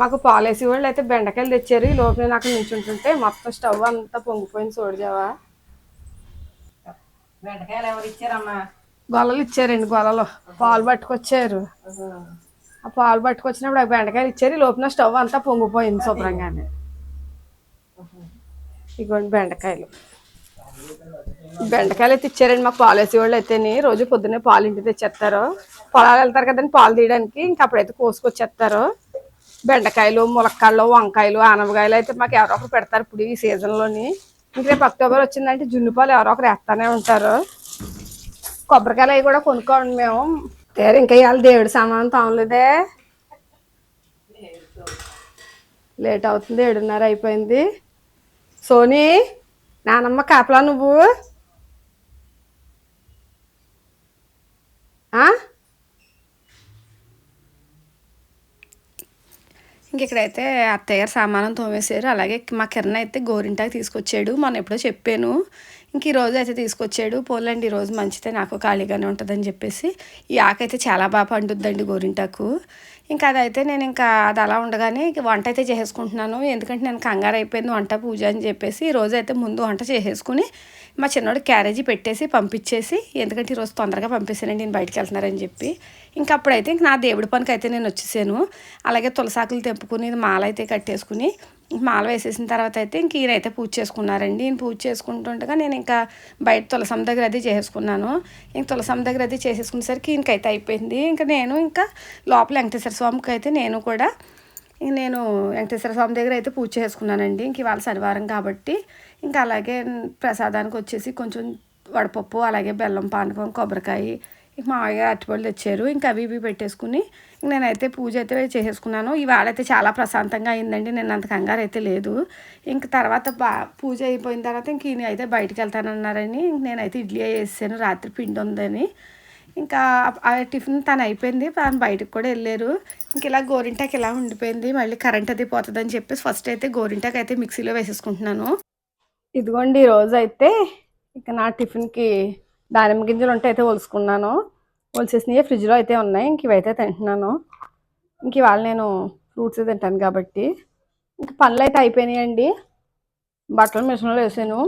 మాకు పాలేసి వాళ్ళు అయితే బెండకాయలు తెచ్చారు. ఈ లోపు నేను అక్కడ నించుంటుంటే మొత్తం స్టవ్ అంతా పొంగిపోయింది. చూడజావా బెండకాయలు ఎవరు ఇచ్చారమ్మా? గొల్లలు ఇచ్చారండి గొల్లలు. పాలు పట్టుకొచ్చారు. ఆ పాలు పట్టుకొచ్చినప్పుడు ఆ బెండకాయలు ఇచ్చారు. ఈ లోపున స్టవ్ అంతా పొంగిపోయింది శుభ్రంగానే. ఇదిగోండి బెండకాయలు. బెండకాయలు అయితే ఇచ్చారండి మాకు పాలు వాళ్ళు అయితేని. రోజు పొద్దున్నే పాలు ఇంటికి తెచ్చేస్తారు. పొలాలు వెళ్తారు కదండి పాలు తీయడానికి. ఇంకా అప్పుడైతే కోసుకొచ్చేస్తారు. బెండకాయలు ములక్కాయలు వంకాయలు ఆనపకాయలు అయితే మాకు ఎవరో ఒకరు పెడతారు ఇప్పుడు ఈ సీజన్లోని ఇంక రేపు అక్టోబర్ వచ్చిందంటే జున్ను పాలు ఎవరో ఒకరు వేస్తానే ఉంటారు. కొబ్బరికాయలు అవి కూడా కొనుక్కోండి మేము. తేరు ఇంకా ఇవాళ దేవుడి సామాన్ తాగలేదే లేట్ అవుతుంది ఏడున్నర అయిపోయింది. సోనీ నానమ్మ కాపలా నువ్వు? ఇంకెక్కడైతే ఇక్కడైతే అత్తయ్య గారు సామానం తోమేశారు అలాగే మా కిరణ్ అయితే గోరింటాకు తీసుకొచ్చాడు. మొన్న ఎప్పుడో చెప్పాను. ఇంక ఈరోజు అయితే తీసుకొచ్చాడు. పోలండి ఈ రోజు మంచిదే నాకు ఖాళీగానే ఉంటుందని చెప్పేసి. ఈ ఆకు అయితే చాలా బాగా పండుద్దండి గోరింటాకు. ఇంకా అదైతే నేను ఇంకా అది అలా ఉండగానే ఇంక వంట అయితే చేసేసుకుంటున్నాను. ఎందుకంటే నేను కంగారు అయిపోయింది వంట పూజ అని చెప్పేసి. ఈ అయితే ముందు వంట చేసేసుకుని మా చిన్నోడు క్యారేజీ పెట్టేసి పంపించేసి ఎందుకంటే ఈరోజు తొందరగా పంపేసానండి నేను బయటికి వెళ్తున్నారని చెప్పి. ఇంకా అప్పుడైతే ఇంక నా దేవుడి పనికి అయితే నేను వచ్చేసాను. అలాగే తులసాకులు తెంపుకుని మాల అయితే కట్టేసుకుని మాల వేసేసిన తర్వాత అయితే ఇంక ఈయనైతే పూజ చేసుకున్నారండి. ఈయన పూజ చేసుకుంటుండగా నేను ఇంకా బయట తులసమ్మ దగ్గర అది చేసుకున్నాను ఇంక తులసమ్మ దగ్గర అది చేసేసుకునేసరికి ఇంకైతే అయిపోయింది. ఇంకా నేను ఇంకా లోపల వెంకటేశ్వర స్వామికి అయితే నేను కూడా ఇంక నేను వెంకటేశ్వర స్వామి దగ్గర అయితే పూజ చేసుకున్నానండి. ఇంక ఇవాళ శనివారం కాబట్టి ఇంకా అలాగే ప్రసాదానికి వచ్చేసి కొంచెం వడపప్పు అలాగే బెల్లం పానకం కొబ్బరికాయ మామయ్య అరటిపళ్ళు తెచ్చారు. ఇంకా అవి ఇవి పెట్టేసుకుని నేనైతే పూజ అయితే చేసేసుకున్నాను. ఇవాళ అయితే చాలా ప్రశాంతంగా అయిందండి. నేను అంత కంగారు అయితే లేదు. ఇంక తర్వాత బా పూజ అయిపోయిన తర్వాత ఇంక ఈయన అయితే బయటికి వెళ్తానన్నారని నేనైతే ఇడ్లీ వేసాను రాత్రి పిండి ఉందని. ఇంకా ఆ టిఫిన్ తను అయిపోయింది. తను బయటకు కూడా వెళ్ళారు. ఇంక ఇలా గోరింటాకి ఇలా ఉండిపోయింది. మళ్ళీ కరెంట్ అది పోతుందని చెప్పేసి ఫస్ట్ అయితే గోరింటాకి అయితే మిక్సీలో వేసేసుకుంటున్నాను. ఇదిగోండి ఈరోజు అయితే ఇక నా టిఫిన్కి దానిమ్మ గింజలు ఉంటే అయితే ఒలుసుకున్నాను. ఒలిసేసినవి ఫ్రిడ్జ్లో అయితే ఉన్నాయి. ఇంక ఇవైతే తింటున్నాను. ఇంక ఇవాళ నేను ఫ్రూట్స్ తింటాను కాబట్టి. ఇంక పనులు అయితే అయిపోయినాయండి. బట్టలు మిషన్లో వేసాను.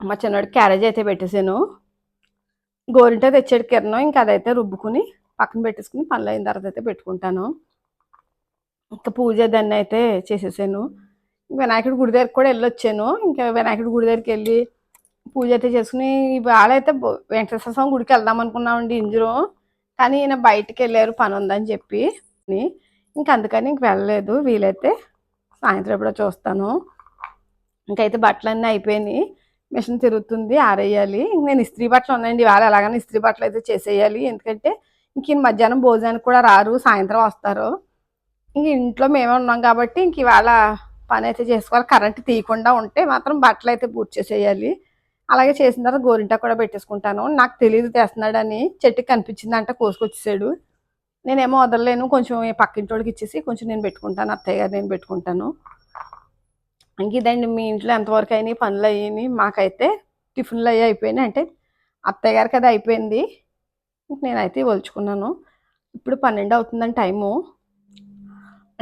మా చిన్నవాడు క్యారేజ్ అయితే పెట్టేశాను గోరింట తెచ్చాడు కిరణం. ఇంకా అదైతే రుబ్బుకుని పక్కన పెట్టేసుకుని పనులు అయిన తర్వాత అయితే పెట్టుకుంటాను. ఇంకా పూజ దాన్ని అయితే చేసేసాను. వినాయకుడి గుడి దగ్గరికి కూడా వెళ్ళొచ్చాను. ఇంకా వినాయకుడి గుడి దగ్గరికి వెళ్ళి పూజ అయితే చేసుకుని ఇవాళ అయితే వెంకటేశ్వర స్వామి గుడికి వెళ్దాం అనుకున్నామండి ఇంజురు కానీ ఈయన బయటికి వెళ్ళారు పని ఉందని చెప్పి. ఇంకా అందుకని ఇంక వెళ్ళలేదు. వీలైతే సాయంత్రం ఎప్పుడో చూస్తాను. ఇంకైతే బట్టలన్నీ అయిపోయినాయి. మిషన్ తిరుగుతుంది ఆరేయాలి. ఇంక నేను ఇస్త్రీ బట్టలు ఉన్నాయండి. ఇవాళ ఎలాగైనా ఇస్త్రీ బట్టలు అయితే చేసేయాలి. ఎందుకంటే ఇంక మధ్యాహ్నం భోజనానికి కూడా రారు సాయంత్రం వస్తారు. ఇంక ఇంట్లో మేమే ఉన్నాం కాబట్టి ఇంక ఇవాళ పని అయితే చేసుకోవాలి. కరెంట్ తీయకుండా ఉంటే మాత్రం బట్టలు అయితే పూర్తి చేసేయాలి. అలాగే చేసిన తర్వాత గోరింటా కూడా పెట్టేసుకుంటాను. నాకు తెలియదు తెస్తున్నాడని చెట్టుకి కనిపించిందంట కోసుకొచ్చేసాడు. నేనేమో వదలలేను. కొంచెం పక్కింటోడికి ఇచ్చేసి కొంచెం నేను పెట్టుకుంటాను. అత్తయ్య గారు నేను పెట్టుకుంటాను. ఇంక ఇదండి మీ ఇంట్లో ఎంతవరకు అయినాయి పనులు అయ్యాయి మాకైతే టిఫిన్లు అయ్యి అయిపోయినాయి. అంటే అత్తయ్య గారికి అది అయిపోయింది. నేనైతే ఒలుచుకున్నాను. ఇప్పుడు పన్నెండు అవుతుందని టైము.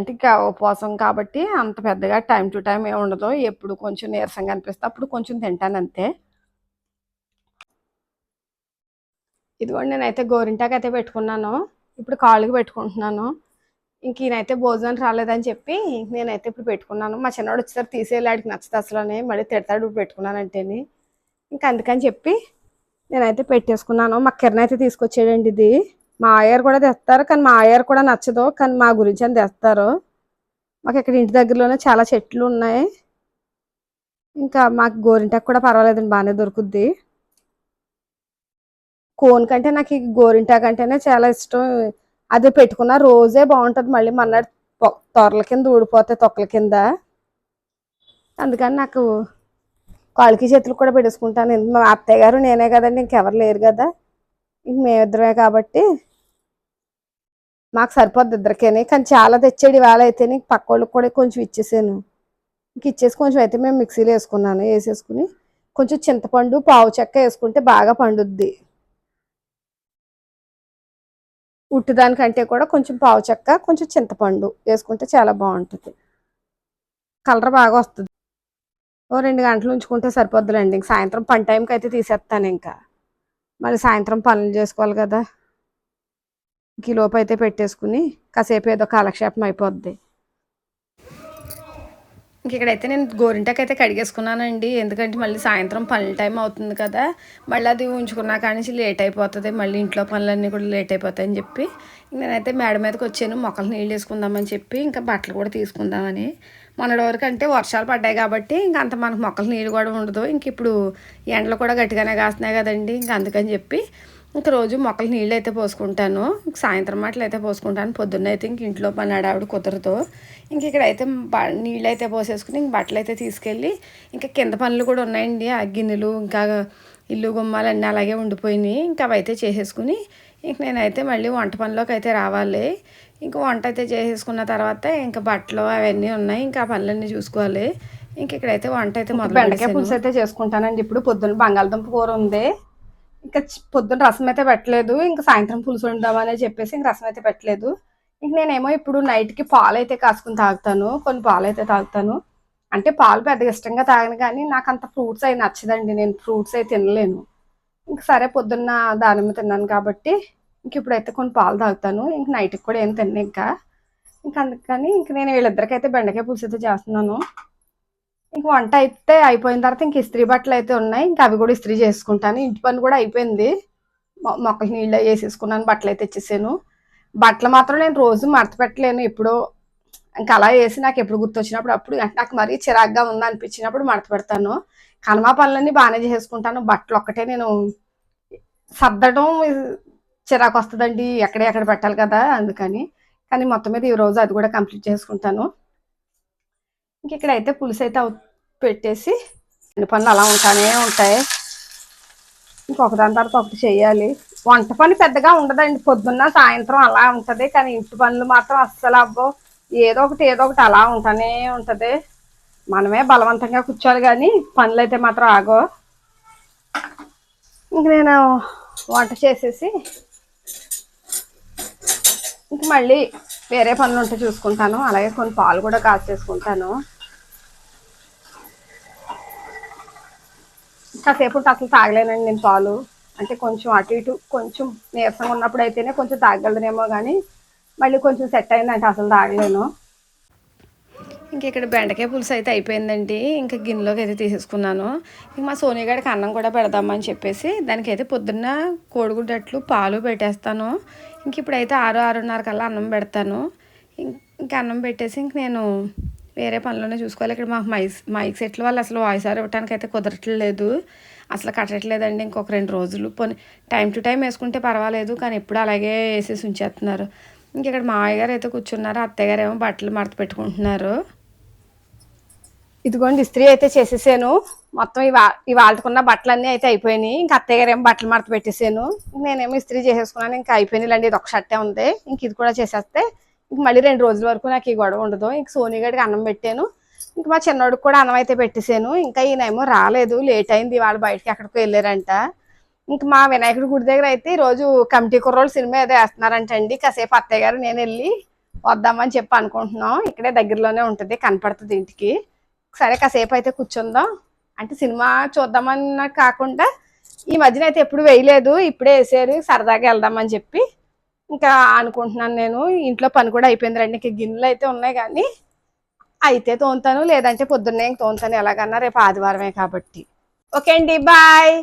అంటే ఇంకా ఉపవాసం కాబట్టి అంత పెద్దగా టైం టు టైం ఏమి ఉండదు. ఎప్పుడు కొంచెం నీరసంగా అనిపిస్తే అప్పుడు కొంచెం తింటాను అంతే. ఇదిగోండి నేనైతే గోరింటాకు అయితే పెట్టుకున్నాను. ఇప్పుడు కాళ్ళకి పెట్టుకుంటున్నాను. ఇంక ఈయనైతే భోజనం రాలేదని చెప్పి నేనైతే ఇప్పుడు పెట్టుకున్నాను. మా చిన్నవాడు వచ్చేసారి తీసేయాడికి నచ్చదు అసలు మళ్ళీ తిడతాడు ఇప్పుడు పెట్టుకున్నానంటేని. ఇంకా అందుకని చెప్పి నేనైతే పెట్టేసుకున్నాను. మా కిరణ్ అయితే తీసుకొచ్చాడండి ఇది. మా ఆయర్ కూడా తెస్తారు కానీ మా ఆయర్ కూడా నచ్చదు కానీ మా గురించి అని తెస్తారు. మాకు ఇక్కడ ఇంటి దగ్గరలోనే చాలా చెట్లు ఉన్నాయి. ఇంకా మాకు గోరింటాకు కూడా పర్వాలేదండి బాగానే దొరుకుద్ది. కోన్ కంటే నాకు ఈ గోరింటాకు అంటేనే చాలా ఇష్టం. అది పెట్టుకున్న రోజే బాగుంటుంది మళ్ళీ మన్నాడు తొరల కింద ఊడిపోతాయి తొక్కల కింద. అందుకని నాకు కాళ్ళకి చేతులు కూడా పెట్టేసుకుంటాను. మా అత్తయ్య గారు నేనే కదండి ఇంకెవరు లేరు కదా. ఇంక మేమిద్దరమే కాబట్టి మాకు సరిపోద్ది ఇద్దరికేనే. కానీ చాలా తెచ్చాడు ఇవాళ అయితే నీకు పక్క వాళ్ళకి కూడా కొంచెం ఇచ్చేసాను. ఇంక ఇచ్చేసి కొంచెం అయితే మేము మిక్సీలో వేసుకున్నాను. వేసేసుకుని కొంచెం చింతపండు పావు చెక్క వేసుకుంటే బాగా పండుద్ది. ఉట్టిదానికంటే కూడా కొంచెం పావు చెక్క కొంచెం చింతపండు వేసుకుంటే చాలా బాగుంటుంది. కలర్ బాగా వస్తుంది. ఓ రెండు గంటలు ఉంచుకుంటే సరిపోద్దులేండి. ఇంక సాయంత్రం పని టైంకి అయితే తీసేస్తాను ఇంకా. మళ్ళీ సాయంత్రం పనులు చేసుకోవాలి కదా. ఈ లోపు అయితే పెట్టేసుకుని కాసేపు ఏదో కాలక్షేపం అయిపోద్ది. ఇంక ఇక్కడైతే నేను గోరింటాకు అయితే కడిగేసుకున్నానండి. ఎందుకంటే మళ్ళీ సాయంత్రం పనుల టైం అవుతుంది కదా. మళ్ళీ అది ఉంచుకున్నా కానీ లేట్ అయిపోతుంది. మళ్ళీ ఇంట్లో పనులన్నీ కూడా లేట్ అయిపోతాయని చెప్పి. నేనైతే మేడ మీదకి వచ్చాను. మొక్కలు నీళ్ళు వేసుకుందామని చెప్పి ఇంకా బట్టలు కూడా తీసుకుందామని. మొన్నటి వరకు అంటే వర్షాలు పడ్డాయి కాబట్టి ఇంక అంత మనకు మొక్కలు నీళ్ళు కూడా ఉండదు. ఇంక ఇప్పుడు ఎండలు కూడా గట్టిగానే కాస్తున్నాయి కదండి. ఇంక అందుకని చెప్పి ఇంక రోజు మొక్కలు నీళ్ళు అయితే పోసుకుంటాను. ఇంక సాయంత్రం మాటలు అయితే పోసుకుంటాను. పొద్దున్న అయితే ఇంక ఇంట్లో పని ఆడావిడ కుదరదు. ఇంక ఇక్కడైతే బ నీళ్ళు అయితే పోసేసుకుని ఇంక బట్టలు అయితే తీసుకెళ్ళి ఇంకా కింద పనులు కూడా ఉన్నాయండి. ఆ గిన్నెలు ఇంకా ఇల్లు గుమ్మాలు అన్నీ అలాగే ఉండిపోయినాయి. ఇంకా అవి అయితే చేసేసుకుని ఇంక నేనైతే మళ్ళీ వంట పనిలోకి అయితే రావాలి. ఇంకా వంట అయితే చేసేసుకున్న తర్వాత ఇంకా బట్టలు అవన్నీ ఉన్నాయి. ఇంకా ఆ పనులన్నీ చూసుకోవాలి. ఇంక ఇక్కడైతే వంట అయితే మొదలు బెండకాయ పులుసు అయితే చేసుకుంటానండి. ఇప్పుడు పొద్దున్న బంగాళదుంప కూర ఉంది. ఇంకా పొద్దున పొద్దున్న రసం అయితే పెట్టలేదు ఇంకా సాయంత్రం పులుసు వండుదామని చెప్పేసి ఇంక రసం అయితే పెట్టలేదు. ఇంక నేనేమో ఇప్పుడు నైట్కి పాలు అయితే కాసుకుని తాగుతాను కొన్ని పాలు అయితే తాగుతాను. అంటే పాలు పెద్దగా ఇష్టంగా తాగను కానీ నాకు అంత ఫ్రూట్స్ అవి నచ్చదండి నేను ఫ్రూట్స్ అయితే తినలేను. ఇంక సరే పొద్దున్న దానిమ్మ తిన్నాను కాబట్టి ఇంక ఇప్పుడైతే కొన్ని పాలు తాగుతాను ఇంక నైట్కి కూడా ఏం తిన్నా ఇంకా. ఇంకా అందుకని ఇంక నేను వీళ్ళిద్దరికైతే బెండకాయ పులుసు అయితే చేస్తున్నాను. ఇంక వంట అయితే అయిపోయిన తర్వాత ఇంక ఇస్త్రీ బట్టలు అయితే ఉన్నాయి. ఇంకా అవి కూడా ఇస్త్రీ చేసుకుంటాను. ఇంటి పని కూడా అయిపోయింది. మొక్కలు నీళ్ళు వేసేసుకున్నాను బట్టలు అయితే తెచ్చేసాను బట్టలు మాత్రం నేను రోజు మడత పెట్టలేను. ఎప్పుడో ఇంకా అలా వేసి నాకు ఎప్పుడు గుర్తొచ్చినప్పుడు అప్పుడు నాకు మరీ చిరాగ్గా ఉంది అనిపించినప్పుడు మడత పెడతాను. కనుమా పనులన్నీ బాగానే చేసుకుంటాను. బట్టలు ఒక్కటే నేను సర్దడం చిరాకు వస్తుందండి. ఎక్కడ ఎక్కడ పెట్టాలి కదా అందుకని. కానీ మొత్తం మీద ఈ రోజు అది కూడా కంప్లీట్ చేసుకుంటాను. ఇంక ఇక్కడైతే పులుసు అయితే పెట్టేసి అన్ని పనులు అలా ఉంటానే ఉంటాయి. ఇంకొక దాని తర్వాత ఒకటి చేయాలి. వంట పని పెద్దగా ఉండదండి. పొద్దున్న సాయంత్రం అలా ఉంటుంది. కానీ ఇంటి పనులు మాత్రం అస్సలు అబ్బో ఏదో ఒకటి ఏదో ఒకటి అలా ఉంటానే ఉంటుంది. మనమే బలవంతంగా కూర్చోవాలి కానీ పనులు అయితే మాత్రం ఆగో ఇంక నేను వంట చేసేసి ఇంక మళ్ళీ వేరే పనులు ఉంటే చూసుకుంటాను. అలాగే కొన్ని పాలు కూడా కాచేసుకుంటాను కాసేపు అసలు తాగలేనండి నేను పాలు. అంటే కొంచెం అటు ఇటు కొంచెం నీరసంగా ఉన్నప్పుడు అయితేనే కొంచెం తాగలనేమో కానీ మళ్ళీ కొంచెం సెట్ అయిందంటే అసలు తాగలేను. ఇంక ఇక్కడ బెండకాయ పులుసు అయితే అయిపోయిందండి. ఇంకా గిన్నెలోకి అయితే తీసేసుకున్నాను. ఇంక మా సోనియాగడికి అన్నం కూడా పెడదామని చెప్పేసి దానికైతే పొద్దున్న కోడిగుడ్డట్లు పాలు పెట్టేస్తాను. ఇంక ఇప్పుడైతే ఆరు ఆరున్నర కల్లా అన్నం పెడతాను. ఇంక ఇంకా అన్నం పెట్టేసి ఇంక నేను వేరే పనులోనే చూసుకోవాలి. ఇక్కడ మాకు మైక్ మైక్ సెట్ల వల్ల అసలు వాయిస్ ఆర్ ఇవ్వడానికి అయితే కుదరట్లేదు. అసలు కట్టట్లేదండి ఇంకొక రెండు రోజులు. పోనీ టైం టు టైం వేసుకుంటే పర్వాలేదు కానీ ఎప్పుడు అలాగే వేసేసి ఉంచేస్తున్నారు. ఇంక ఇక్కడ మావయ్య గారు అయితే కూర్చున్నారు. అత్తయ్య గారు ఏమో బట్టలు మడత పెట్టుకుంటున్నారు. ఇదిగోండి ఇస్త్రీ అయితే చేసేసాను. మొత్తం ఇవా ఇవాళకున్న బట్టలన్నీ అయితే అయిపోయినాయి. ఇంకా అత్తయ్య గారు ఏమో బట్టలు మడత పెట్టేసాను. నేనేమో ఇస్త్రీ చేసేసుకున్నాను. ఇంకా అయిపోయినాయిలండి ఇది ఒక షర్టే ఉంది. ఇంక ఇది కూడా చేసేస్తే ఇంక మళ్ళీ రెండు రోజుల వరకు నాకు ఈ గొడవ ఉండదు. ఇంక సోనీగడికి అన్నం పెట్టాను. ఇంక మా చిన్నోడికి కూడా అన్నం అయితే పెట్టేసాను. ఇంకా ఈయనేమో రాలేదు లేట్ అయింది. వాళ్ళు బయటకి ఎక్కడికో వెళ్ళారంట. ఇంక మా వినాయకుడి గుడి దగ్గర అయితే ఈరోజు కమిటీ కుర్రోళ్ళు సినిమా ఏదో వేస్తున్నారంట అండి. కాసేపు అత్తయ్య గారు నేను వెళ్ళి వద్దామని చెప్పి అనుకుంటున్నాం. ఇక్కడే దగ్గరలోనే ఉంటుంది కనపడుతుంది ఇంటికి. సరే కాసేపు అయితే కూర్చుందాం. అంటే సినిమా చూద్దామన్న కాకుండా ఈ మధ్యన అయితే ఎప్పుడు వేయలేదు ఇప్పుడే వేసారు సరదాగా వెళ్దామని చెప్పి. ఇంకా అనుకుంటున్నాను నేను ఇంట్లో పని కూడా అయిపోయింది రండి ఇంకా గిన్నెలు అయితే ఉన్నాయి కానీ అయితే తోముతాను లేదంటే పొద్దున్నే ఇంక ఎలాగన్నా రేపు ఆదివారమే కాబట్టి. ఓకే అండి బాయ్.